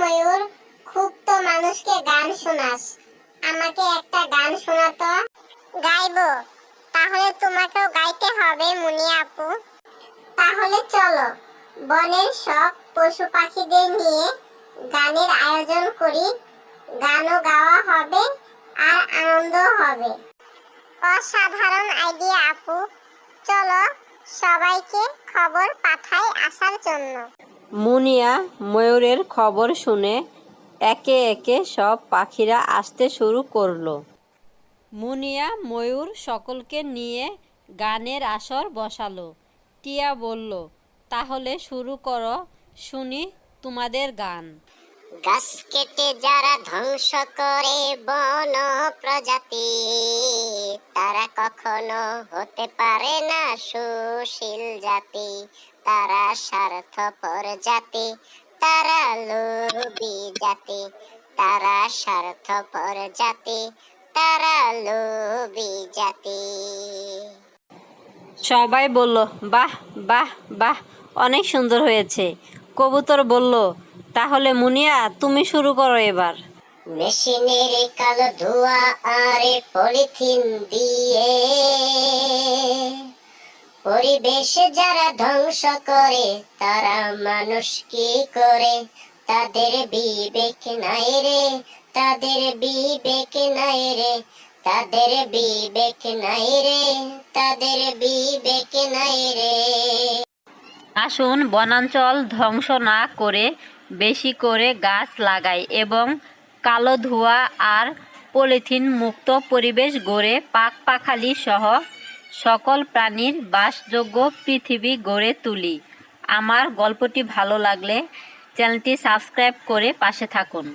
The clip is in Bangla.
ময়ূর, খুব তো মানুষকে গান শোনাস। আমাকে একটা গান শোনাতো। গাইবো। তাহলে তোমাকেও গাইতে হবে, মুনি আপু। তাহলে চলো, বনের সব পশু পাখিদের নিয়ে গানের আয়োজন করি। গানও গাওয়া হবে আর আনন্দ হবে। অসাধারণ আইডিয়া আপু। চলো সবাইকে খবর পাঠাই আসার জন্য। মুনিয়া ময়ূরের খবর শুনে একে একে সব পাখিরা আসতে শুরু করল। মুনিয়া ময়ূর সকলকে নিয়ে গানের আসর বসালো। টিয়া বলল, তাহলে শুরু করো, শুনি তোমাদের গান। গাছ কেটে যারা ধ্বংস করে বন প্রজাতি, তারা কখনো হতে পারে না সুশীল জাতি। তারা স্বার্থপর জাতি, তারা লোভী জাতি। তারা স্বার্থপর জাতি, তারা লোভী জাতি। সবাই বলল, বাহ বাহ বাহ, অনেক সুন্দর হয়েছে। কবুতর বলল তাহলে মুনিয়া তুমি শুরু করো এবার। মেশিনের কালো ধোয়া আর পলিথিন দিয়ে পরিবেশ যারা ধ্বংস করে তারা মানুষ কি করে? তাদের বিবেক নাই রে তাদের বিবেক নাই রে তাদের বিবেক নাই রে তাদের বিবেক নাই রে। আসুন বনাঞ্চল ধ্বংস না করে বেশি করে গাছ লাগাই এবং কালো ধোঁয়া আর পলিথিন মুক্ত পরিবেশ গড়ে পাক পাখালি সহ সকল প্রাণীর বাসযোগ্য পৃথিবী গড়ে তুলি। আমার গল্পটি ভালো লাগলে চ্যানেলটি সাবস্ক্রাইব করে পাশে থাকুন।